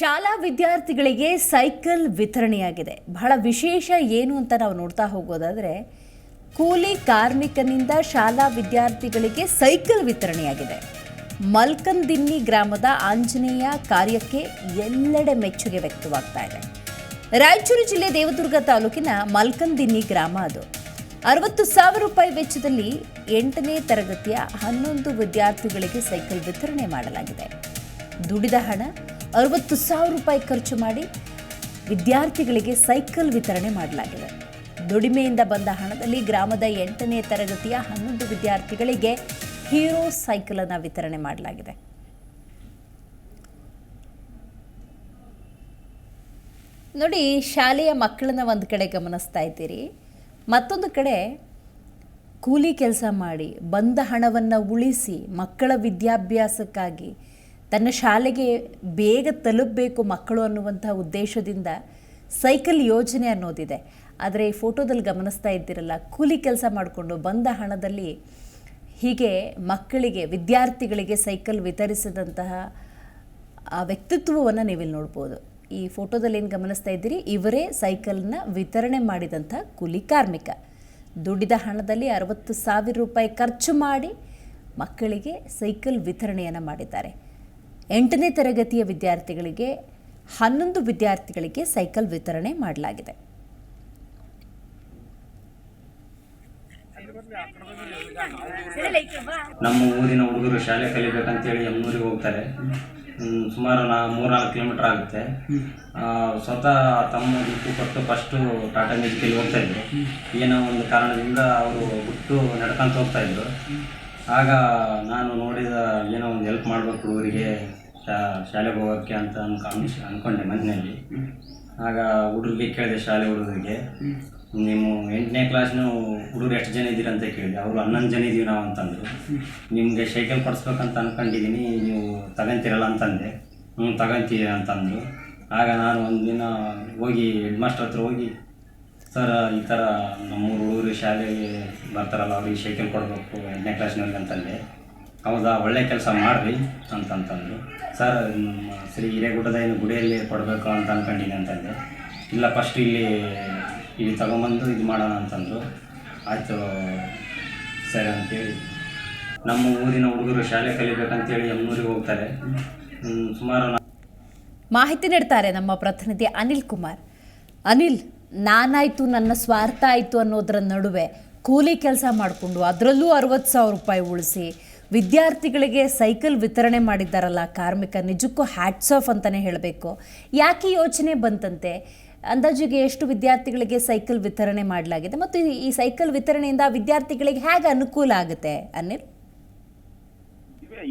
ಶಾಲಾ ವಿದ್ಯಾರ್ಥಿಗಳಿಗೆ ಸೈಕಲ್ ವಿತರಣೆಯಾಗಿದೆ. ಬಹಳ ವಿಶೇಷ ಏನು ಅಂತ ನಾವು ನೋಡ್ತಾ ಹೋಗೋದಾದರೆ, ಕೂಲಿ ಕಾರ್ಮಿಕನಿಂದ ಶಾಲಾ ವಿದ್ಯಾರ್ಥಿಗಳಿಗೆ ಸೈಕಲ್ ವಿತರಣೆಯಾಗಿದೆ. ಮಲ್ಕಂದಿನ್ನಿ ಗ್ರಾಮದ ಆಂಜನೇಯ ಕಾರ್ಯಕ್ಕೆ ಎಲ್ಲೆಡೆ ಮೆಚ್ಚುಗೆ ವ್ಯಕ್ತವಾಗ್ತಾ ಇದೆ. ರಾಯಚೂರು ಜಿಲ್ಲೆ ದೇವದುರ್ಗ ತಾಲೂಕಿನ ಮಲ್ಕಂದಿನ್ನಿ ಗ್ರಾಮ ಅದು. ಅರವತ್ತು ಸಾವಿರ ರೂಪಾಯಿ ವೆಚ್ಚದಲ್ಲಿ ಎಂಟನೇ ತರಗತಿಯ ಹನ್ನೊಂದು ವಿದ್ಯಾರ್ಥಿಗಳಿಗೆ ಸೈಕಲ್ ವಿತರಣೆ ಮಾಡಲಾಗಿದೆ. ದುಡಿದ ಹಣ ಅರವತ್ತು ಸಾವಿರ ರೂಪಾಯಿ ಖರ್ಚು ಮಾಡಿ ವಿದ್ಯಾರ್ಥಿಗಳಿಗೆ ಸೈಕಲ್ ವಿತರಣೆ ಮಾಡಲಾಗಿದೆ. ದುಡಿಮೆಯಿಂದ ಬಂದ ಹಣದಲ್ಲಿ ಗ್ರಾಮದ ಎಂಟನೇ ತರಗತಿಯ ಹನ್ನೊಂದು ವಿದ್ಯಾರ್ಥಿಗಳಿಗೆ ಹೀರೋ ಸೈಕಲನ್ನು ವಿತರಣೆ ಮಾಡಲಾಗಿದೆ. ನೋಡಿ, ಶಾಲೆಯ ಮಕ್ಕಳನ್ನ ಒಂದು ಕಡೆ ಗಮನಿಸ್ತಾ ಇದ್ದೀರಿ. ಮತ್ತೊಂದು ಕಡೆ ಕೂಲಿ ಕೆಲಸ ಮಾಡಿ, ಬಂದ ಹಣವನ್ನು ಉಳಿಸಿ ಮಕ್ಕಳ ವಿದ್ಯಾಭ್ಯಾಸಕ್ಕಾಗಿ ತನ್ನ ಶಾಲೆಗೆ ಬೇಗ ತಲುಪಬೇಕು ಮಕ್ಕಳು ಅನ್ನುವಂಥ ಉದ್ದೇಶದಿಂದ ಸೈಕಲ್ ಯೋಜನೆ ಅನ್ನೋದಿದೆ. ಆದರೆ ಈ ಫೋಟೋದಲ್ಲಿ ಗಮನಿಸ್ತಾ ಇದ್ದೀರಲ್ಲ, ಕೂಲಿ ಕೆಲಸ ಮಾಡಿಕೊಂಡು ಬಂದ ಹಣದಲ್ಲಿ ಹೀಗೆ ಮಕ್ಕಳಿಗೆ, ವಿದ್ಯಾರ್ಥಿಗಳಿಗೆ ಸೈಕಲ್ ವಿತರಿಸಿದಂತಹ, ಆ ವ್ಯಕ್ತಿತ್ವವನ್ನು ನೀವಿಲ್ಲಿ ನೋಡ್ಬೋದು. ಈ ಫೋಟೋದಲ್ಲಿ ಏನು ಗಮನಿಸ್ತಾ ಇದ್ದೀರಿ? ಇವರೇ ಸೈಕಲ್ನ ವಿತರಣೆ ಮಾಡಿದಂಥ ಕೂಲಿ ಕಾರ್ಮಿಕ. ದುಡಿದ ಹಣದಲ್ಲಿ ಅರವತ್ತು ಸಾವಿರ ರೂಪಾಯಿ ಖರ್ಚು ಮಾಡಿ ಮಕ್ಕಳಿಗೆ ಸೈಕಲ್ ವಿತರಣೆಯನ್ನು ಮಾಡಿದ್ದಾರೆ. ಎಂಟನೇ ತರಗತಿಯ ವಿದ್ಯಾರ್ಥಿಗಳಿಗೆ, ಹನ್ನೊಂದು ವಿದ್ಯಾರ್ಥಿಗಳಿಗೆ ಸೈಕಲ್ ವಿತರಣೆ ಮಾಡಲಾಗಿದೆ. ನಮ್ಮ ಊರಿನ ಹುಡುಗರು ಶಾಲೆ ಕಲಿಬೇಕಂತೇಳಿ ಎಮ್ಮೂರಿಗೆ ಹೋಗ್ತಾರೆ. ಸುಮಾರು ನಾ ಮೂರ್ನಾಲ್ಕು ಕಿಲೋಮೀಟರ್ ಆಗುತ್ತೆ. ಸ್ವತಃ ತಮ್ಮ ದುಡ್ಡು ಕೊಟ್ಟು ಫಸ್ಟು ಟಾಟಾ ಮೆಜಿಕಲ್ಲಿ ಹೋಗ್ತಾ ಇದ್ರು. ಏನೋ ಒಂದು ಕಾರಣದಿಂದ ಅವರು ಬಿಟ್ಟು ನಡ್ಕೊಂತ ಹೋಗ್ತಾ ಇದ್ರು. ಆಗ ನಾನು ನೋಡಿದ ಏನೋ ಒಂದು ಹೆಲ್ಪ್ ಮಾಡಬೇಕು ಹುಡುಗರಿಗೆ. ಶಾ- ಶಾಲೆಗೆ ಹೋಗೋಕ್ಕೆ ಅಂತ ಅನ್ಕ ಅಂದ್ಕೊಂಡೆ ಅನ್ಕೊಂಡೆ ಮನೆಯಲ್ಲಿ. ಆಗ ಹುಡುಗರಿಗೆ ಕೇಳಿದೆ ಶಾಲೆ ಹುಡುಗರಿಗೆ. ನೀವು ಎಂಟನೇ ಕ್ಲಾಸ್ನು ಹುಡುಗರು ಎಷ್ಟು ಜನ ಇದ್ದೀರಿ ಅಂತ ಕೇಳಿದೆ. ಅವರು ಹನ್ನೊಂದು ಜನ ಇದ್ದೀವಿ ನಾವು ಅಂತಂದರು. ನಿಮಗೆ ಸೈಕಲ್ ಕೊಡಿಸ್ಬೇಕಂತ ಅನ್ಕೊಂಡಿದ್ದೀನಿ ನೀವು ತಗೊಂತೀರಲ್ಲ ಅಂತಂದೆ. ಹ್ಞೂ ತಗೊಂತೀವಿ ಅಂತಂದರು. ಆಗ ನಾನು ಒಂದು ದಿನ ಹೋಗಿ ಹೆಡ್ ಮಾಸ್ಟರ್ ಹತ್ರ ಹೋಗಿ ಸರ್ ಈ ಥರ ನಮ್ಮೂರು ಹುಡುಗರು ಶಾಲೆಗೆ ಬರ್ತಾರಲ್ಲ ಅವ್ರಿಗೆ ಸೈಕಲ್ ಕೊಡಬೇಕು ಎಂಟನೇ ಕ್ಲಾಸ್ನಲ್ಲಿ ಅಂತಂದೆ. ಹೌದಾ, ಒಳ್ಳೆ ಕೆಲಸ ಮಾಡ್ರಿ ಅಂತಂತಂದರು. ಸರ್, ನಮ್ಮ ಶ್ರೀ ಹಿರೇಗುಡ್ಡದ ಏನು ಗುಡಿಯಲ್ಲಿ ಕೊಡಬೇಕು ಅಂತ ಅಂದ್ಕೊಂಡಿದ್ದೆ ಅಂತಂದೆ. ಇಲ್ಲ ಫಸ್ಟ್ ಇಲ್ಲಿ ಇಲ್ಲಿ ತಗೊಂಬಂದು ಇದು ಮಾಡೋಣ ಅಂತಂದರು. ಆಯಿತು, ಸರಿ ಅಂತೇಳಿ. ನಮ್ಮ ಊರಿನ ಹುಡುಗರು ಶಾಲೆ ಕಲಿಬೇಕಂತೇಳಿ ಎಮ್ಮೂರಿಗೆ ಹೋಗ್ತಾರೆ. ಸುಮಾರು ಮಾಹಿತಿ ನೀಡ್ತಾರೆ ನಮ್ಮ ಪ್ರತಿನಿಧಿ ಅನಿಲ್ ಕುಮಾರ್. ಅನಿಲ್, ನಾನಾಯಿತು, ನನ್ನ ಸ್ವಾರ್ಥ ಆಯಿತು ಅನ್ನೋದರ ನಡುವೆ ಕೂಲಿ ಕೆಲಸ ಮಾಡಿಕೊಂಡು ಅದರಲ್ಲೂ ಅರವತ್ತು ಸಾವಿರ ರೂಪಾಯಿ ಉಳಿಸಿ ವಿದ್ಯಾರ್ಥಿಗಳಿಗೆ ಸೈಕಲ್ ವಿತರಣೆ ಮಾಡಿದ್ದಾರಲ್ಲ, ಕಾರ್ಮಿಕ ನಿಜಕ್ಕೂ ಹ್ಯಾಟ್ಸ್ ಆಫ್ ಅಂತಲೇ ಹೇಳಬೇಕು. ಯಾಕೆ ಯೋಚನೆ ಬಂತಂತೆ? ಅಂದಾಜಿಗೆ ಎಷ್ಟು ವಿದ್ಯಾರ್ಥಿಗಳಿಗೆ ಸೈಕಲ್ ವಿತರಣೆ ಮಾಡಲಾಗಿದೆ? ಮತ್ತು ಈ- ಸೈಕಲ್ ವಿತರಣೆಯಿಂದ ವಿದ್ಯಾರ್ಥಿಗಳಿಗೆ ಹೇಗೆ ಅನುಕೂಲ ಆಗುತ್ತೆ, ಅನಿಲ್?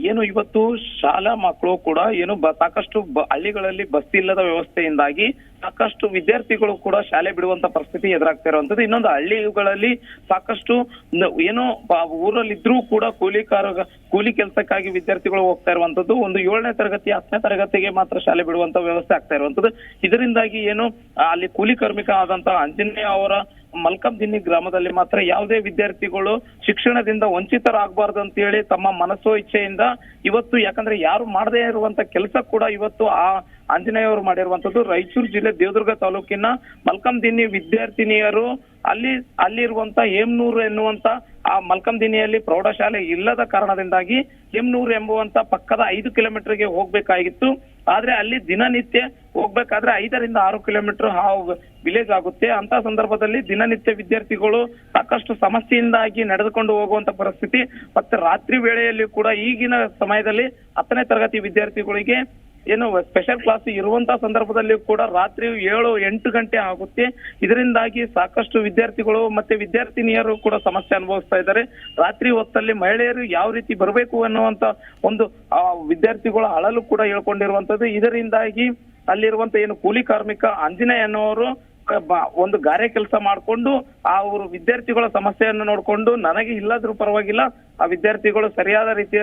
ಏನು ಇವತ್ತು ಶಾಲಾ ಮಕ್ಕಳು ಕೂಡ ಏನು ಸಾಕಷ್ಟು ಹಳ್ಳಿಗಳಲ್ಲಿ ಬಸ್ ಇಲ್ಲದ ವ್ಯವಸ್ಥೆಯಿಂದಾಗಿ ಸಾಕಷ್ಟು ವಿದ್ಯಾರ್ಥಿಗಳು ಕೂಡ ಶಾಲೆ ಬಿಡುವಂತ ಪರಿಸ್ಥಿತಿ ಎದುರಾಗ್ತಾ ಇರುವಂತದ್ದು ಇನ್ನೊಂದು ಹಳ್ಳಿಗಳಲ್ಲಿ ಸಾಕಷ್ಟು ಏನೋ ಏನು ಊರಲ್ಲಿ ಊರಲ್ಲಿದ್ರೂ ಕೂಡ ಕೂಲಿ ಕಾರ ಕೂಲಿ ಕೆಲಸಕ್ಕಾಗಿ ವಿದ್ಯಾರ್ಥಿಗಳು ಹೋಗ್ತಾ ಇರುವಂತದ್ದು ಒಂದು ಏಳನೇ ತರಗತಿ, ಹತ್ತನೇ ತರಗತಿಗೆ ಮಾತ್ರ ಶಾಲೆ ಬಿಡುವಂತ ವ್ಯವಸ್ಥೆ ಆಗ್ತಾ ಇರುವಂತದ್ದು ಇದರಿಂದಾಗಿ ಏನು ಅಲ್ಲಿ ಕೂಲಿ ಕಾರ್ಮಿಕ ಆದಂತಹ ಅಂಜನೇಯ ಅವರ ಮಲ್ಕಂ ದಿನ್ನಿ ಗ್ರಾಮದಲ್ಲಿ ಮಾತ್ರ ಯಾವುದೇ ವಿದ್ಯಾರ್ಥಿಗಳು ಶಿಕ್ಷಣದಿಂದ ವಂಚಿತರಾಗಬಾರ್ದು ಅಂತ ಹೇಳಿ ತಮ್ಮ ಮನಸ್ಸೋ ಇಚ್ಛೆಯಿಂದ ಇವತ್ತು ಯಾಕಂದ್ರೆ ಯಾರು ಮಾಡದೇ ಇರುವಂತ ಕೆಲಸ ಕೂಡ ಇವತ್ತು ಆ ಆಂಜನೇಯ ಅವರು ಮಾಡಿರುವಂತದ್ದು ರಾಯಚೂರು ಜಿಲ್ಲೆ ದೇವದುರ್ಗ ತಾಲೂಕಿನ ಮಲ್ಕಂ ದಿನ್ನಿ ವಿದ್ಯಾರ್ಥಿನಿಯರು ಅಲ್ಲಿ ಅಲ್ಲಿರುವಂತ ಹೇಮ್ನೂರು ಎನ್ನುವಂತ ಆ ಮಲ್ಕಂ ದಿನಿಯಲ್ಲಿ ಪ್ರೌಢಶಾಲೆ ಇಲ್ಲದ ಕಾರಣದಿಂದಾಗಿ ಹೆಮ್ನೂರು ಎಂಬುವಂತ ಪಕ್ಕದ ಐದು ಕಿಲೋಮೀಟರ್ಗೆ ಹೋಗ್ಬೇಕಾಗಿತ್ತು. ಆದ್ರೆ ಅಲ್ಲಿ ದಿನನಿತ್ಯ ಹೋಗ್ಬೇಕಾದ್ರೆ ಐದರಿಂದ ಆರು ಕಿಲೋಮೀಟರ್ ವಿಲೇಜ್ ಆಗುತ್ತೆ. ಅಂತ ಸಂದರ್ಭದಲ್ಲಿ ದಿನನಿತ್ಯ ವಿದ್ಯಾರ್ಥಿಗಳು ಸಾಕಷ್ಟು ಸಮಸ್ಯೆಯಿಂದಾಗಿ ನಡೆದುಕೊಂಡು ಹೋಗುವಂತ ಪರಿಸ್ಥಿತಿ. ಮತ್ತೆ ರಾತ್ರಿ ವೇಳೆಯಲ್ಲಿ ಕೂಡ ಈಗಿನ ಸಮಯದಲ್ಲಿ ಹತ್ತನೇ ತರಗತಿ ವಿದ್ಯಾರ್ಥಿಗಳಿಗೆ ಏನು ಸ್ಪೆಷಲ್ ಕ್ಲಾಸ್ ಇರುವಂತ ಸಂದರ್ಭದಲ್ಲಿ ಕೂಡ ರಾತ್ರಿ ಏಳು ಎಂಟು ಗಂಟೆ ಆಗುತ್ತೆ. ಇದರಿಂದಾಗಿ ಸಾಕಷ್ಟು ವಿದ್ಯಾರ್ಥಿಗಳು ಮತ್ತೆ ವಿದ್ಯಾರ್ಥಿನಿಯರು ಕೂಡ ಸಮಸ್ಯೆ ಅನುಭವಿಸ್ತಾ ಇದ್ದಾರೆ. ರಾತ್ರಿ ಹೊತ್ತಲ್ಲಿ ಮಹಿಳೆಯರು ಯಾವ ರೀತಿ ಬರಬೇಕು ಅನ್ನುವಂತ ಒಂದು ವಿದ್ಯಾರ್ಥಿಗಳ ಅಳಲು ಕೂಡ ಹೇಳ್ಕೊಂಡಿರುವಂತದ್ದು. ಇದರಿಂದಾಗಿ ಅಲ್ಲಿರುವಂತ ಏನು ಕೂಲಿ ಕಾರ್ಮಿಕ ಆಂಜನೇಯ ಅನ್ನೋರು ಒಂದು ಗಾರೆ ಕೆಲಸ ಮಾಡಿಕೊಂಡು ಆ ಅವರು ವಿದ್ಯಾರ್ಥಿಗಳ ಸಮಸ್ಯೆಯನ್ನು ನೋಡಿಕೊಂಡು ನನಗೆ ಇಲ್ಲದ್ರೂ ಪರವಾಗಿಲ್ಲ, ಆ ವಿದ್ಯಾರ್ಥಿಗಳು ಸರಿಯಾದ ರೀತಿಯ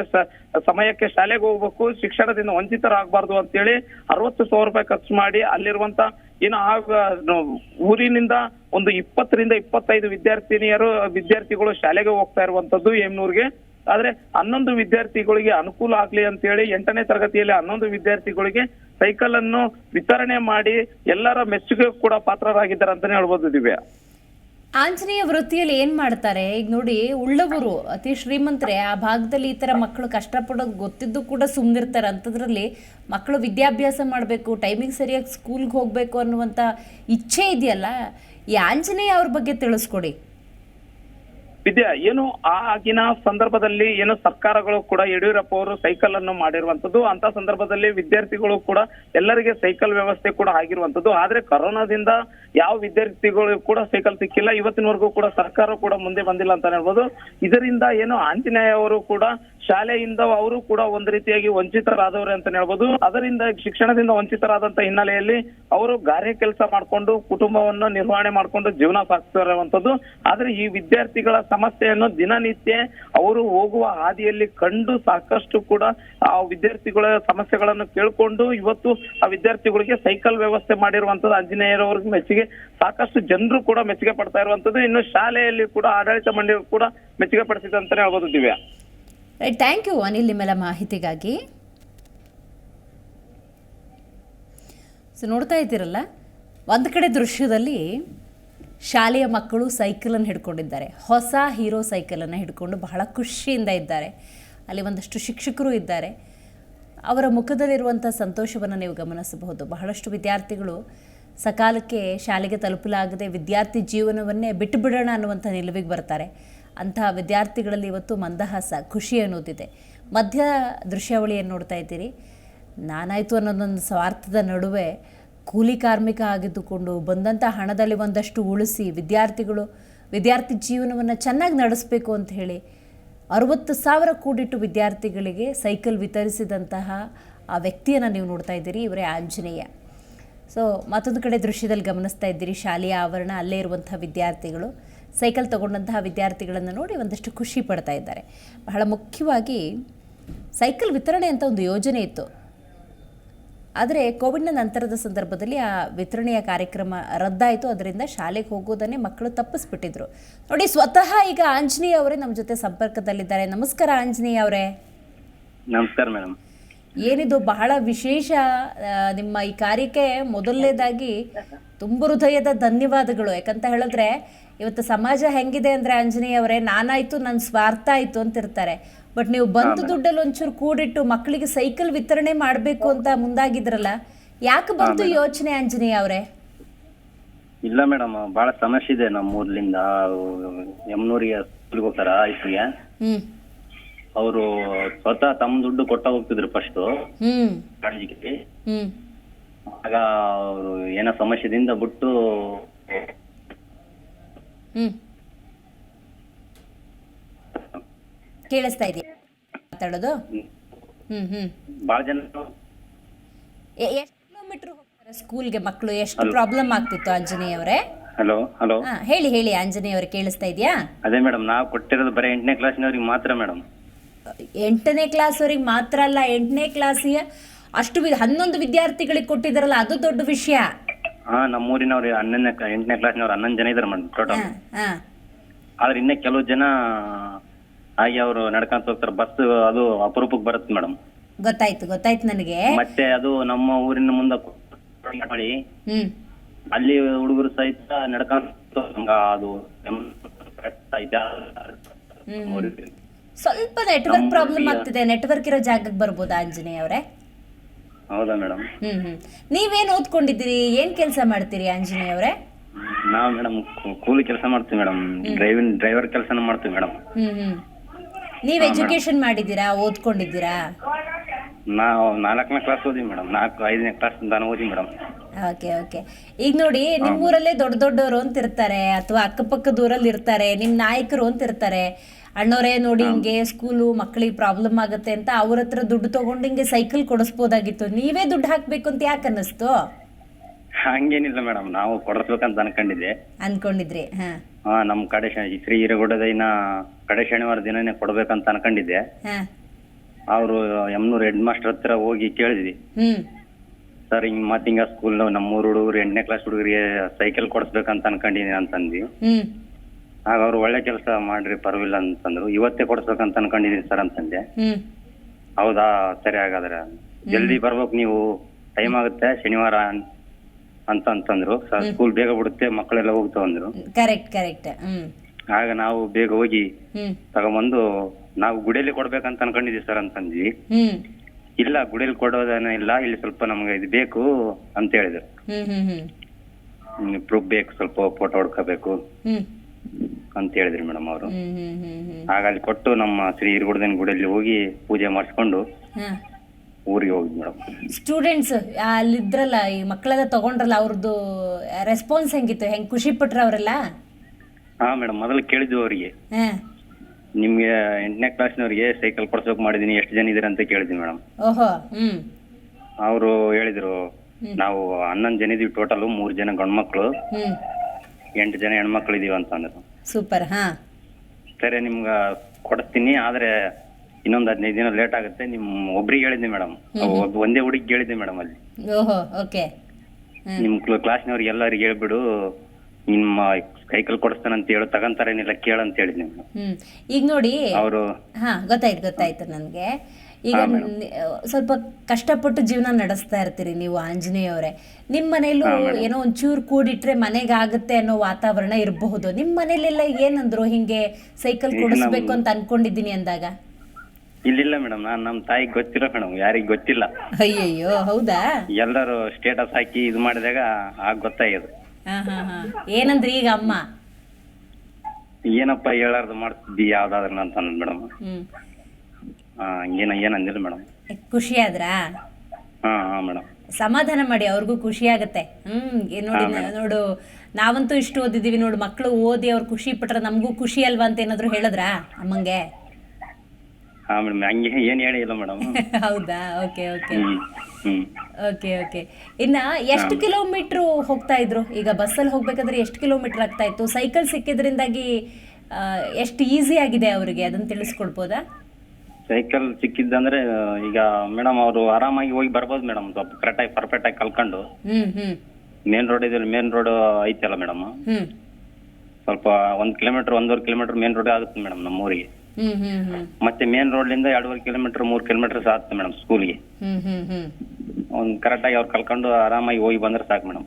ಸಮಯಕ್ಕೆ ಶಾಲೆಗೆ ಹೋಗ್ಬೇಕು, ಶಿಕ್ಷಣದಿಂದ ವಂಚಿತರಾಗಬಾರ್ದು ಅಂತೇಳಿ ಅರವತ್ತು ಸಾವಿರ ರೂಪಾಯಿ ಖರ್ಚು ಮಾಡಿ ಅಲ್ಲಿರುವಂತ ಏನು ಆಗ ಊರಿನಿಂದ ಒಂದು ಇಪ್ಪತ್ತರಿಂದ ಇಪ್ಪತ್ತೈದು ವಿದ್ಯಾರ್ಥಿನಿಯರು, ವಿದ್ಯಾರ್ಥಿಗಳು ಶಾಲೆಗೆ ಹೋಗ್ತಾ ಇರುವಂತದ್ದು ಎಮ್ನೂರ್ಗೆ ಆದ್ರೆ ಹನ್ನೊಂದು ವಿದ್ಯಾರ್ಥಿಗಳಿಗೆ ಅನುಕೂಲ ಆಗ್ಲಿ ಅಂತ ಹೇಳಿ ಎಂಟನೇ ತರಗತಿಯಲ್ಲಿ ಹನ್ನೊಂದು ವಿದ್ಯಾರ್ಥಿಗಳಿಗೆ ಸೈಕಲ್ ಅನ್ನು ವಿತರಣೆ ಮಾಡಿ ಎಲ್ಲರ ಮೆಚ್ಚುಗೆ ಕೂಡ ಪಾತ್ರರಾಗಿದ್ದಾರೆ ಅಂತಾನೆ ಹೇಳ್ಬೋದು ದಿವ್ಯಾ. ಆಂಜನೇಯ ವೃತ್ತಿಯಲ್ಲಿ ಏನ್ ಮಾಡ್ತಾರೆ? ಈಗ ನೋಡಿ, ಉಳ್ಳವರು, ಅತಿ ಶ್ರೀಮಂತರೇ, ಆ ಭಾಗದಲ್ಲಿ ಈ ತರ ಮಕ್ಕಳು ಕಷ್ಟಪಡೋದು ಗೊತ್ತಿದ್ದು ಕೂಡ ಸುಮ್ಮನಿರ್ತಾರೆ ಅಂತದ್ರಲ್ಲಿ ಮಕ್ಕಳು ವಿದ್ಯಾಭ್ಯಾಸ ಮಾಡಬೇಕು ಟೈಮಿಂಗ್ ಸರಿಯಾಗಿ ಸ್ಕೂಲ್ಗೆ ಹೋಗ್ಬೇಕು ಅನ್ನುವಂತ ಇಚ್ಛೆ ಇದೆಯಲ್ಲ? ಈ ಆಂಜನೇಯ ಅವ್ರ ಬಗ್ಗೆ ತಿಳಿಸ್ಕೊಡಿ. ವಿದ್ಯಾ, ಏನು ಆಗಿನ ಸಂದರ್ಭದಲ್ಲಿ ಏನು ಸರ್ಕಾರಗಳು ಕೂಡ ಯಡಿಯೂರಪ್ಪ ಅವರು ಸೈಕಲ್ ಅನ್ನು ಮಾಡಿರುವಂತದ್ದು ಅಂತ ಸಂದರ್ಭದಲ್ಲಿ ವಿದ್ಯಾರ್ಥಿಗಳು ಕೂಡ ಎಲ್ಲರಿಗೆ ಸೈಕಲ್ ವ್ಯವಸ್ಥೆ ಕೂಡ ಆಗಿರುವಂತದ್ದು ಆದ್ರೆ ಕರೋನಾದಿಂದ ಯಾವ ವಿದ್ಯಾರ್ಥಿಗಳು ಕೂಡ ಸೈಕಲ್ ಸಿಕ್ಕಿಲ್ಲ, ಇವತ್ತಿನವರೆಗೂ ಕೂಡ ಸರ್ಕಾರ ಕೂಡ ಮುಂದೆ ಬಂದಿಲ್ಲ ಅಂತ ಹೇಳ್ಬೋದು. ಇದರಿಂದ ಏನು ಆಂಜನೇಯ ಅವರು ಕೂಡ ಶಾಲೆಯಿಂದ ಅವರು ಕೂಡ ಒಂದ್ ರೀತಿಯಾಗಿ ವಂಚಿತರಾದವರು ಅಂತ ಹೇಳ್ಬೋದು. ಅದರಿಂದ ಶಿಕ್ಷಣದಿಂದ ವಂಚಿತರಾದಂತ ಹಿನ್ನೆಲೆಯಲ್ಲಿ ಅವರು ಗಾರೆ ಕೆಲಸ ಮಾಡ್ಕೊಂಡು ಕುಟುಂಬವನ್ನ ನಿರ್ವಹಣೆ ಮಾಡ್ಕೊಂಡು ಜೀವನ ಸಾಗಿಸ್ತಿರುವಂತದ್ದು ಆದ್ರೆ ಈ ವಿದ್ಯಾರ್ಥಿಗಳ ಸಮಸ್ಯೆಯನ್ನು ದಿನನಿತ್ಯ ಅವರು ಹೋಗುವ ಹಾದಿಯಲ್ಲಿ ಕಂಡು ಸಾಕಷ್ಟು ಕೂಡ ಆ ವಿದ್ಯಾರ್ಥಿಗಳ ಸಮಸ್ಯೆಗಳನ್ನು ಕೇಳ್ಕೊಂಡು ಇವತ್ತು ಆ ವಿದ್ಯಾರ್ಥಿಗಳಿಗೆ ಸೈಕಲ್ ವ್ಯವಸ್ಥೆ ಮಾಡಿರುವಂತದ್ದು ಆಂಜನೇಯರವ್ರಿಗೆ ಮೆಚ್ಚುಗೆ. ಸಾಕಷ್ಟು ಜನರು ಕೂಡ ಮೆಚ್ಚುಗೆ ಪಡ್ತಾ ಇರುವಂತದ್ದು ಇನ್ನು ಶಾಲೆಯಲ್ಲಿ ಕೂಡ ಆಡಳಿತ ಮಂಡಳಿ ಕೂಡ ಮೆಚ್ಚುಗೆ ಪಡಿಸಿದೆ ಅಂತಾನೆ ಹೇಳ್ಬೋದು Divya. Right thank you Anil ನಿಮ್ಮೆಲ್ಲ ಮಾಹಿತಿಗಾಗಿ. ಸೊ ನೋಡ್ತಾ ಇದ್ದೀರಲ್ಲ, ಒಂದು ಕಡೆ ದೃಶ್ಯದಲ್ಲಿ ಶಾಲೆಯ ಮಕ್ಕಳು ಸೈಕಲನ್ನು ಹಿಡ್ಕೊಂಡಿದ್ದಾರೆ. ಹೊಸ ಹೀರೋ ಸೈಕಲನ್ನು ಹಿಡ್ಕೊಂಡು ಬಹಳ ಖುಷಿಯಿಂದ ಇದ್ದಾರೆ. ಅಲ್ಲಿ ಒಂದಷ್ಟು ಶಿಕ್ಷಕರು ಇದ್ದಾರೆ. ಅವರ ಮುಖದಲ್ಲಿರುವಂಥ ಸಂತೋಷವನ್ನು ನೀವು ಗಮನಿಸಬಹುದು. ಬಹಳಷ್ಟು ವಿದ್ಯಾರ್ಥಿಗಳು ಸಕಾಲಕ್ಕೆ ಶಾಲೆಗೆ ತಲುಪಲಾಗದೆ ವಿದ್ಯಾರ್ಥಿ ಜೀವನವನ್ನೇ ಬಿಟ್ಟು ಬಿಡೋಣ ಅನ್ನುವಂಥ ನಿಲುವಿಗೆ ಬರ್ತಾರೆ. ಅಂತಹ ವಿದ್ಯಾರ್ಥಿಗಳಲ್ಲಿ ಇವತ್ತು ಮಂದಹಾಸ, ಖುಷಿ ಅನ್ನೋದಿದೆ. ಮಧ್ಯ ದೃಶ್ಯಾವಳಿಯನ್ನು ನೋಡ್ತಾ ಇದ್ದೀರಿ. ನಾನಾಯಿತು ಅನ್ನೋದೊಂದು ಸ್ವಾರ್ಥದ ನಡುವೆ ಕೂಲಿ ಕಾರ್ಮಿಕ ಆಗಿದ್ದುಕೊಂಡು ಬಂದಂಥ ಹಣದಲ್ಲಿ ಒಂದಷ್ಟು ಉಳಿಸಿ ವಿದ್ಯಾರ್ಥಿಗಳು, ವಿದ್ಯಾರ್ಥಿ ಜೀವನವನ್ನು ಚೆನ್ನಾಗಿ ನಡೆಸಬೇಕು ಅಂತ ಹೇಳಿ ಅರುವತ್ತು ಸಾವಿರ ಕೂಡಿಟ್ಟು ವಿದ್ಯಾರ್ಥಿಗಳಿಗೆ ಸೈಕಲ್ ವಿತರಿಸಿದಂತಹ ಆ ವ್ಯಕ್ತಿಯನ್ನು ನೀವು ನೋಡ್ತಾ ಇದ್ದೀರಿ. ಇವರೇ ಆಂಜನೇಯ. ಸೊ ಮತ್ತೊಂದು ಕಡೆ ದೃಶ್ಯದಲ್ಲಿ ಗಮನಿಸ್ತಾ ಇದ್ದೀರಿ. ಶಾಲೆಯ ಆವರಣ, ಅಲ್ಲೇ ಇರುವಂಥ ವಿದ್ಯಾರ್ಥಿಗಳು. ಸೈಕಲ್ ತಗೊಂಡಂತಹ ವಿದ್ಯಾರ್ಥಿಗಳನ್ನು ನೋಡಿ ಒಂದಷ್ಟು ಖುಷಿ ಪಡ್ತಾ ಇದ್ದಾರೆ. ಬಹಳ ಮುಖ್ಯವಾಗಿ ಸೈಕಲ್ ವಿತರಣೆ ಅಂತ ಒಂದು ಯೋಜನೆ ಇತ್ತು. ಆದರೆ ಕೋವಿಡ್ನ ನಂತರದ ಸಂದರ್ಭದಲ್ಲಿ ಆ ವಿತರಣೆಯ ಕಾರ್ಯಕ್ರಮ ರದ್ದಾಯಿತು. ಅದರಿಂದ ಶಾಲೆಗೆ ಹೋಗೋದನ್ನೇ ಮಕ್ಕಳು ತಪ್ಪಿಸ್ಬಿಟ್ಟಿದ್ರು. ನೋಡಿ ಸ್ವತಃ ಈಗ ಆಂಜನೇಯ ಅವರೇ ನಮ್ಮ ಜೊತೆ ಸಂಪರ್ಕದಲ್ಲಿದ್ದಾರೆ. ನಮಸ್ಕಾರ ಆಂಜನೇಯ ಅವರೇ. ನಮಸ್ಕಾರ ಮೇಡಮ್. ಏನಿದು ಬಹಳ ವಿಶೇಷ ನಿಮ್ಮ ಈ ಕಾರ್ಯಕ್ಕೆ ಮೊದಲನೇದಾಗಿ ತುಂಬ ಹೃದಯದ ಧನ್ಯವಾದಗಳು. ಯಾಕಂತ ಹೇಳಿದ್ರೆ ಇವತ್ತು ಸಮಾಜ ಹೆಂಗಿದೆ ಅಂದ್ರೆ ಆಂಜನೇಯ ಅವರೇ ನಾನಾಯ್ತು ನನ್ನ ಸ್ವಾರ್ಥ ಆಯ್ತು ಅಂತ ಇರ್ತಾರೆ ಬಟ್ ನೀವು ಬಂತು ದುಡ್ಡಲ್ಲಿ ಒಂಚೂರು ಕೂಡಿಟ್ಟು ಮಕ್ಕಳಿಗೆ ಸೈಕಲ್ ವಿತರಣೆ ಮಾಡಬೇಕು ಅಂತ ಮುಂದಾಗಿದ್ರಲ್ಲ ಯಾಕೆ ಬಂತು ಯೋಚನೆ ಆಂಜನೇಯ ಅವರೇ? ಇಲ್ಲ ಮೇಡಮ್ ಬಹಳ ಸಮಸ್ಯೆ ಇದೆ ನಮ್ಮ ಊರ್ಲಿಂದ ಯಮನೂರಿಗೆ ಸ್ಕೂಲ್ಗೆ ಹೋಗ್ತಾರ ಐಸಿಗೆ ಅವರು ಸ್ವತಃ ತಮ್ಮ ದುಡ್ಡು ಕೊಟ್ಟ ಹೋಗ್ತಿದ್ರು ಫಸ್ಟ್ ಹ್ಮ್. ಆಗ ಅವರು ಏನೋ ಸಮಸ್ಯೆದಿಂದ ಬಿಟ್ಟು ಹ್ಮ್. ಕೇಳಿಸ್ತಾ ಇದೆಯಾ? ಮಾತಾಡೋದು? ಬಹಳ ಜನ ಎಷ್ಟು ಕಿಲೋಮೀಟರ್ ಹೋಗ್ತಾರೆ ಸ್ಕೂಲ್ಗೆ ಮಕ್ಕಳು ಎಷ್ಟು ಪ್ರಾಬ್ಲಮ್ ಆಗ್ತಿತ್ತು ಆಂಜನೇಯ ಅವರೇ? Hello hello. ಹಾ ಹೇಳಿ ಹೇಳಿ ಆಂಜನೇಯ ಅವರೇ ಕೇಳಿಸ್ತಾ ಇದೆಯಾ? ಅದೇ ಮೇಡಮ್ ನಾವು ಕೊಟ್ಟಿರೋದು ಬರೀ ಎಂಟನೇ ಕ್ಲಾಸ್ನವ್ರಿಗೆ ಮಾತ್ರ ಮೇಡಮ್. ಎಂಟನೇ ಕ್ಲಾಸ್ವರೆಗೆ ಮಾತ್ರ ಅಲ್ಲ ಎಂಟನೇ ಕ್ಲಾಸಿಗೆ ಅಷ್ಟು ವಿ ಹನ್ನೊಂದು ವಿದ್ಯಾರ್ಥಿಗಳಿಗೆ ಕೊಟ್ಟಿದ್ದಾರಲ್ಲ ಅದು ದೊಡ್ಡ ವಿಷಯ. ಹಾ ನಮ್ಮೂರಿನವ್ರು ಹನ್ನೊಂದನೇ ಎಂಟನೇ ಕ್ಲಾಸ್ನವ್ರು ಹನ್ನೊಂದು ಜನ ಇದಾರೆ ಮೇಡಮ್ ಟೋಟಲ್ ಹಾ ಹಾ ಆದ್ರೆ ಇನ್ನೇ ಕೆಲವು ಜನ ಹಾಗೆ ಅವರು ನಡ್ಕೊಂತ ಹೋಗ್ತಾರೆ. ಬಸ್ ಅದು ಅಪರೂಪಕ್ಕೆ ಬರುತ್ತೆ ಮೇಡಮ್. ಗೊತ್ತಾಯ್ತು ಗೊತ್ತಾಯ್ತು ನನಗೆ. ಮತ್ತೆ ಅದು ನಮ್ಮ ಊರಿನ ಮುಂದೆ ಮಾಡಿ ಹ್ಮ್. ಅಲ್ಲಿ ಹುಡುಗರು ಸಹಿತ ನಡ್ಕೊಂತ ಅದು. ಹ್ಮ್. ಸ್ವಲ್ಪ ನೆಟ್ವರ್ಕ್ ಪ್ರಾಬ್ಲಮ್ ಆಗ್ತಿದೆ. ನೆಟ್ವರ್ಕ್ ಇರೋ ಜಾಗಕ್ಕೆ ಬರ್ಬೋದಾ ಆಂಜನೇಯ ಅವರೇ ಹೌದಾ ಮೇಡಮ್? ಹ್ಮ್ ಹ್ಮ್. ನೀವೇನ್ ಓದ್ಕೊಂಡಿದ್ದೀರಿ? ಏನ್ ಕೆಲಸ ಮಾಡ್ತೀರಿ ಆಂಜನೇಯ ಅವರೇ? ನಾವ್ ಮೇಡಮ್ ಕೂಲಿ ಕೆಲಸ ಮಾಡ್ತೀವಿ ಮೇಡಮ್. ಡ್ರೈವಿಂಗ್ ಡ್ರೈವರ್ ಕೆಲಸನ ಮಾಡ್ತೀವಿ ಮೇಡಮ್. ಹ್ಮ್ ಹ್ಮ್. ನೀವ್ ಎಜುಕೇಶನ್ ಮಾಡಿದ್ದೀರಾ? ಓದ್ಕೊಂಡಿದ್ದೀರಾ? ನಾವು ನಾಲ್ಕನೇ ಕ್ಲಾಸ್ ಓದಿವಿ ಮೇಡಮ್. ನಾಲ್ಕು ಐದನೇ ಕ್ಲಾಸ್ ನಾನು ಓದಿ ಮೇಡಮ್. Okay okay. ಈಗ ನೋಡಿ ನಿಮ್ಮೂರಲ್ಲೇ ದೊಡ್ಡ ದೊಡ್ಡವರು ಅಂತ ಇರ್ತಾರೆ ಅಥವಾ ಅಕ್ಕಪಕ್ಕ ದೂರಲ್ಲಿ ಇರ್ತಾರೆ ನಿಮ್ಮ ನಾಯಕರು ಅಂತ ಇರ್ತಾರೆ ಅಣ್ಣವರೇ ನೋಡಿ ಹಿಂಗೆ ಸ್ಕೂಲು ಮಕ್ಕಳಿಗೆ ಪ್ರಾಬ್ಲಮ್ ಆಗುತ್ತೆ ಅಂತ ಅವ್ರ ಹತ್ರ ದುಡ್ಡು ತಗೊಂಡು ಹಿಂಗೆ ಸೈಕಲ್ ಕೊಡಿಸ್ಬೋದಾಗಿತ್ತು. ನೀವೇ ದುಡ್ಡು ಹಾಕ್ಬೇಕು ಅಂತ ಯಾಕೆ ಅನ್ನಿಸ್ತು? ಹಂಗೇನಿಲ್ಲ ಮೇಡಮ್ ನಾವು ಕೊಡಿಸ್ಬೇಕಂತ ಅನ್ಕೊಂಡಿದ್ದೆ. ಅನ್ಕೊಂಡಿದ್ರಿ ಹಾ. ಹಾ ನಮ್ ಕಡೆ ಶ- ಶ್ರೀ ಹಿರೇಗೌಡದೈನ ಕಡೆ ಶನಿವಾರ ದಿನನೇ ಕೊಡ್ಬೇಕಂತ ಅನ್ಕೊಂಡಿದ್ದೆ. ಹಾ. ಅವರು ಎಮ್ನೂರ್ ಹೆಡ್ ಮಾಸ್ಟರ್ ಹತ್ರ ಹೋಗಿ ಕೇಳಿದ್ವಿ. ಹ್ಮ್. ಸರ್ ಹಿಂಗ್ ಮತ್ ಹಿಂಗ ಸ್ಕೂಲ್ ನಮ್ಮೂರ್ ಹುಡುಗರು ಎಂಟನೇ ಕ್ಲಾಸ್ ಹುಡುಗರಿಗೆ ಸೈಕಲ್ ಕೊಡಿಸ್ಬೇಕಂತ ಅನ್ಕೊಂಡಿದ್ದೀನಿ ಅಂತಂದ್ವಿ. ಹ್ಮ್. ಆಗ ಅವ್ರು ಒಳ್ಳೆ ಕೆಲಸ ಮಾಡ್ರಿ ಪರವಿಲ್ಲ ಅಂತಂದ್ರು. ಇವತ್ತೇ ಕೊಡ್ಸ್ಬೇಕಂತ ಅನ್ಕೊಂಡಿದೀನಿ ಸರ್ ಅಂತಂದೆ. ಹೌದಾ ಸರಿ ಹಾಗಾದ್ರೆ. ಜಲ್ದಿ ಬರ್ಬೇಕು ನೀವು. ಟೈಮ್ ಆಗುತ್ತೆ ಶನಿವಾರ ಅನ್- ಅಂತ ಅಂತಂದ್ರು. ಸರ್ ಸ್ಕೂಲ್ ಬೇಗ ಬಿಡುತ್ತೆ ಮಕ್ಕಳೆಲ್ಲ ಹೋಗ್ತಾವ ಅಂದ್ರು. Correct correct. ಆಗ ನಾವು ಬೇಗ ಹೋಗಿ ತಗೊಂಬಂದು ನಾವು ಗುಡಿಯಲ್ಲಿ ಕೊಡ್ಬೇಕಂತ ಅನ್ಕೊಂಡಿದೀವಿ ಸರ್ ಅಂತಂದ್ವಿ. ಇಲ್ಲ ಗುಡಿಯಲ್ಲಿ ಕೊಡೋದೇನೋ ಇಲ್ಲ ಇಲ್ಲಿ ಸ್ವಲ್ಪ ನಮ್ಗೆ ಇದು ಬೇಕು ಅಂತ ಹೇಳಿದ್ರು. ಪ್ರೂಫ್ ಬೇಕು ಸ್ವಲ್ಪ ಫೋಟೋ ಹೊಡ್ಕೋಬೇಕು. ಅಂತ ಹೇಳಿದ್ರು ಮೇಡಮ್ ಅವರು. ಆಗ ಅಲ್ಲಿ ಕೊಟ್ಟು ನಮ್ಮ ಶ್ರೀ ಹಿರುಗುಡ್ದನ್ ಗುಡಿಯಲ್ಲಿ ಹೋಗಿ ಪೂಜೆ ಮಾಡಿಸ್ಕೊಂಡು ಊರಿಗೆ ಹೋಗಿದ್ ಮೇಡಮ್. ಸ್ಟೂಡೆಂಟ್ಸ್ ಅಲ್ಲಿದ್ರಲ್ಲ ಈ ಮಕ್ಕಳೆಲ್ಲ ತಗೊಂಡ್ರಲ್ಲ ಅವ್ರದ್ದು ರೆಸ್ಪಾನ್ಸ್ ಹೆಂಗಿತ್ತು? ಹೆಂಗ್ ಖುಷಿ ಪಟ್ರ ಅವರೆಲ್ಲ? ಹಾ ಮೇಡಮ್ ಮೊದಲು ಕೇಳಿದ್ವಿ ಅವರಿಗೆ. ನಿಮ್ಗೆ ಎಂಟನೇ ಕ್ಲಾಸ್ನವರಿಗೆ ಸೈಕಲ್ ಕೊಡ್ಸೋಕ್ ಮಾಡಿದೀನಿ ಎಷ್ಟು ಜನ ಇದ್ದೀರಾ ಅಂತ ಕೇಳಿದ್ವಿ ಮೇಡಮ್. ಓಹೋ ಅವರು ಹೇಳಿದ್ರು ನಾವು ಹನ್ನೊಂದು ಜನ ಇದೀವಿ ಟೋಟಲ್ ಮೂರು ಜನ ಗಂಡ್ಮಕ್ಳು. ಎಂಟು ಜನ ಹೆಣ್ಮಕ್ಳು ಇದೀವಿ ಅಂತ ಅಂದ್ರು. ಸೂಪರ್ ಹಾ. ಸರಿ ನಿಮ್ಗ ಕೊಡ್ತೀನಿ ಆದ್ರೆ ಇನ್ನೊಂದ್ ಹದಿನೈದು ದಿನ ಲೇಟ್ ಆಗುತ್ತೆ. ನಿಮ್ ಒಬ್ರಿಗೆ ಹೇಳಿದ್ದೆ ಮೇಡಮ್. ಒಂದೇ ಹುಡುಗಿ ಹೇಳಿದ್ದೆ ಮೇಡಮ್ ಅಲ್ಲಿ. ಓಹೋ ಓಕೆ. ಹ್ಞೂ ನಿಮ್ ಕ್ಲಾಸ್ನವ್ರಿಗೆ ಎಲ್ಲರಿಗೆ ಹೇಳ್ಬಿಡು ನಿಮ್ಮ ಸೈಕಲ್ ಕೊಡಿಸ್ತಾನಂತ ಹೇಳು ತಗಂತಾರೇನಿಲ್ಲ ಕೇಳಂತ ಹೇಳಿದ್ನಿ ಮೇಡಮ್. ಈಗ ನೋಡಿ ಅವರು ಹಾ ಗೊತ್ತಾಯ್ತು ಗೊತ್ತಾಯ್ತು ನನಗೆ. ಈಗ ಸ್ವಲ್ಪ ಕಷ್ಟಪಟ್ಟು ಜೀವನ ನಡೆಸ್ತಾ ಇರ್ತೀರಿ ನೀವು ಆಂಜನೇಯವರೇ ನಿಮ್ಮ ಮನೇಲೂ ಏನೋ ಒಂಚೂರು ಕೂಡಿಟ್ರೆ ಮನೆಗೆ ಆಗುತ್ತೆ ಅನ್ನೋ ವಾತಾವರಣ ಇರಬಹುದು. ನಿಮ್ಮ ಮನೇಲೆಲ್ಲ ಏನಂದ್ರು ಹಿಂಗೆ ಸೈಕಲ್ ಕೊಡಿಸ್ಬೇಕು ಅಂತ ಅನ್ಕೊಂಡಿದ್ದೀನಿ ಅಂದಾಗ? ಇಲ್ಲಿಲ್ಲ ಮೇಡಮ್ ನಾನ್ ನಮ್ ತಾಯಿಗೆ ಗೊತ್ತಿಲ್ಲ ಮೇಡಮ್ ಯಾರಿಗ್ ಗೊತ್ತಿಲ್ಲ. ಅಯ್ಯಯ್ಯೋ ಹೌದಾ? ಎಲ್ಲರೂ ಸ್ಟೇಟಸ್ ಹಾಕಿ ಇದು ಮಾಡಿದಾಗ ಆಗ ಗೊತ್ತಾಗ್ಯದ ಹಾ ಹಾ ಹಾಂ. ಏನಂದ್ರಿ ಈಗ ಅಮ್ಮ? ಏನಪ್ಪ ಹೇಳಾರ್ದು ಮಾಡ್ತಿದ್ದಿ ಯಾವ್ದಾದ್ರು ಅಂತ ಮೇಡಮ್ ಹ್ಞೂ ಏನ ಮೇಡಮ್. ಖುಷಿ ಆದ್ರಾ ಹಾ ಹಾ ಮೇಡಮ್. ಸಮಾಧಾನ ಮಾಡಿ ಅವ್ರಿಗೂ ಖುಷಿ ಆಗತ್ತೆ ಹ್ಮ್ ಏ ನೋಡಿ ನ- ನೋಡು ನಾವಂತೂ ಇಷ್ಟು ಓದಿದೀವಿ ನೋಡು ಮಕ್ಕಳು ಓದಿ ಅವ್ರು ಖುಷಿ ಪಟ್ರೆ ನಮಗೂ ಖುಷಿ ಅಲ್ವಾ ಅಂತ ಏನಾದ್ರು ಹೇಳಿದ್ರಾ ಅಮ್ಮಂಗೆ? ಹಾ ಮೇಡಮ್ ಹಂಗೆ ಏನು ಹೇಳಿಲ್ಲ ಮೇಡಮ್. ಹೌದಾ? Okay okay. Okay okay. ಇನ್ನ ಎಷ್ಟು ಕಿಲೋಮೀಟ್ರು ಹೋಗ್ತಾ ಇದ್ರು? ಈಗ ಬಸ್ಸಲ್ಲಿ ಹೋಗ್ಬೇಕಾದ್ರೆ ಎಷ್ಟು ಕಿಲೋಮೀಟರ್ ಆಗ್ತಾ ಇತ್ತು? ಸೈಕಲ್ ಸಿಕ್ಕಿದ್ರಿಂದಾಗಿ ಎಷ್ಟು ಈಸಿ ಆಗಿದೆ ಅವರಿಗೆ? ಅದನ್ನ ತಿಳಿಸ್ಕೊಡ್ಬೋದಾ? ಸೈಕಲ್ ಸಿಕ್ಕಿದ್ದಂದ್ರೆ ಈಗ ಮೇಡಮ್ ಅವರು ಆರಾಮಾಗಿ ಹೋಗಿ ಬರ್ಬೋದು ಮೇಡಮ್ ಸ್ವಲ್ಪ ಕರೆಕ್ಟಾಗಿ ಪರ್ಫೆಕ್ಟ್ ಆಗಿ ಕಲ್ಕೊಂಡು ಹ್ಮ್ ಹ್ಮ್. ಮೇನ್ ರೋಡ್ ಇದೆ ಮೇನ್ ರೋಡ್ ಐತಲ್ಲ ಮೇಡಮ್ ಹ್ಮ್. ಸ್ವಲ್ಪ ಒಂದ್ ಕಿಲೋಮೀಟರ್ ಒಂದೂವರೆ ಕಿಲೋಮೀಟರ್ ಮೇನ್ ರೋಡ್ ಆಗುತ್ತೆ ಮೇಡಮ್ ನಮ್ಮ ಊರಿಗೆ. ಹ್ಮ್ ಹ್ಮ್ ಹ್ಮ್. ಮತ್ತೆ ಮೇನ್ ರೋಡ್ಲಿಂದ ಎರಡೂವರೆ ಕಿಲೋಮೀಟರ್ ಮೂರ್ ಕಿಲೋಮೀಟರ್ ಆಗುತ್ತೆ ಮೇಡಮ್ ಸ್ಕೂಲ್ಗೆ ಹ್ಮ್ ಹ್ಮ್ ಹ್ಮ್. ಒಂದ್ ಕರೆಕ್ಟಾಗಿ ಅವ್ರು ಕಲ್ಕೊಂಡು ಆರಾಮಾಗಿ ಹೋಗಿ ಬಂದ್ರೆ ಸಾಕು ಮೇಡಮ್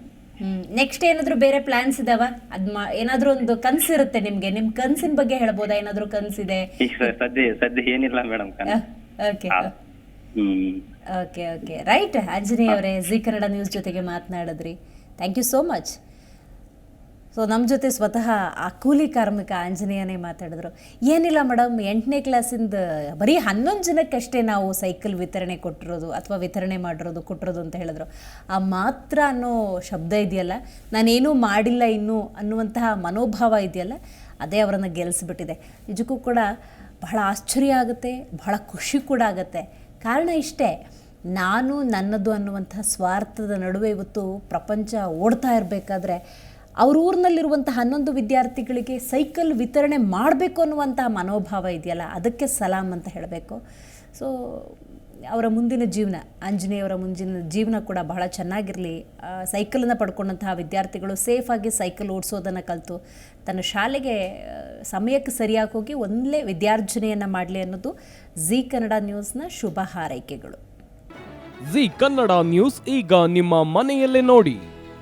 ನೆಕ್ಸ್ಟ್ ಏನಾದ್ರು ಬೇರೆ ಪ್ಲಾನ್ಸ್ ಇದಾವ? ಅದ್ ಏನಾದ್ರೂ ಒಂದು ಕನ್ಸು ಇರುತ್ತೆ ನಿಮ್ಗೆ? ನಿಮ್ ಕನ್ಸಿನ ಬಗ್ಗೆ ಹೇಳ್ಬೋದಾ? ಏನಾದ್ರೂ ಕನ್ಸಿದೆ ಈಗ ಸದ್ಯ ಸದ್ಯ ಏನಿಲ್ಲ madam okay okay okay right Anjaneya ಅವರೇ ಜಿ ಕನ್ನಡ ನ್ಯೂಸ್ ಜೊತೆಗೆ ಮಾತನಾಡಿದ್ರಿ. Thank you so much so ನಮ್ಮ ಜೊತೆ ಸ್ವತಃ ಆ ಕೂಲಿ ಕಾರ್ಮಿಕ ಆಂಜನೇಯನೇ ಮಾತಾಡಿದ್ರು. ಏನಿಲ್ಲ ಮೇಡಮ್, ಎಂಟನೇ ಕ್ಲಾಸಿಂದ ಬರೀ ಹನ್ನೊಂದು ಜನಕ್ಕಷ್ಟೇ ನಾವು ಸೈಕಲ್ ವಿತರಣೆ ಕೊಟ್ಟಿರೋದು ಅಥವಾ ವಿತರಣೆ ಮಾಡಿರೋದು, ಕೊಟ್ಟಿರೋದು ಅಂತ ಹೇಳಿದ್ರು. ಆ ಮಾತ್ರ ಅನ್ನೋ ಶಬ್ದ ಇದೆಯಲ್ಲ? ನಾನೇನೂ ಮಾಡಿಲ್ಲ ಇನ್ನೂ ಅನ್ನುವಂತಹ ಮನೋಭಾವ ಇದೆಯಲ್ಲ? ಅದೇ ಅವರನ್ನು ಗೆಲ್ಲಿಸ್ಬಿಟ್ಟಿದೆ ನಿಜಕ್ಕೂ ಕೂಡ ಬಹಳ ಆಶ್ಚರ್ಯ ಆಗುತ್ತೆ, ಬಹಳ ಖುಷಿ ಕೂಡ ಆಗುತ್ತೆ. ಕಾರಣ ಇಷ್ಟೇ, ನಾನು ನನ್ನದು ಅನ್ನುವಂಥ ಸ್ವಾರ್ಥದ ನಡುವೆ ಇವತ್ತು ಪ್ರಪಂಚ ಓಡ್ತಾ ಇರಬೇಕಾದ್ರೆ ಅವ್ರ ಊರಿನಲ್ಲಿರುವಂಥ ಹನ್ನೊಂದು ವಿದ್ಯಾರ್ಥಿಗಳಿಗೆ ಸೈಕಲ್ ವಿತರಣೆ ಮಾಡಬೇಕು ಅನ್ನುವಂತಹ ಮನೋಭಾವ ಇದೆಯಲ್ಲ, ಅದಕ್ಕೆ ಸಲಾಮ್ ಅಂತ ಹೇಳಬೇಕು. ಸೊ ಅವರ ಮುಂದಿನ ಜೀವನ, ಆಂಜನೇಯವರ ಮುಂದಿನ ಜೀವನ ಕೂಡ ಬಹಳ ಚೆನ್ನಾಗಿರಲಿ. ಸೈಕಲನ್ನು ಪಡ್ಕೊಂಡಂತಹ ವಿದ್ಯಾರ್ಥಿಗಳು ಸೇಫಾಗಿ ಸೈಕಲ್ ಓಡಿಸೋದನ್ನು ಕಲಿತು, ತನ್ನ ಶಾಲೆಗೆ ಸಮಯಕ್ಕೆ ಸರಿಯಾಗಿ ಹೋಗಿ ಒಂದೇ ವಿದ್ಯಾರ್ಜನೆಯನ್ನು ಮಾಡಲಿ ಅನ್ನೋದು ಜಿ ಕನ್ನಡ ನ್ಯೂಸ್ನ ಶುಭ ಹಾರೈಕೆಗಳು. ಜಿ ಕನ್ನಡ ನ್ಯೂಸ್ ಈಗ ನಿಮ್ಮ ಮನೆಯಲ್ಲೇ ನೋಡಿ.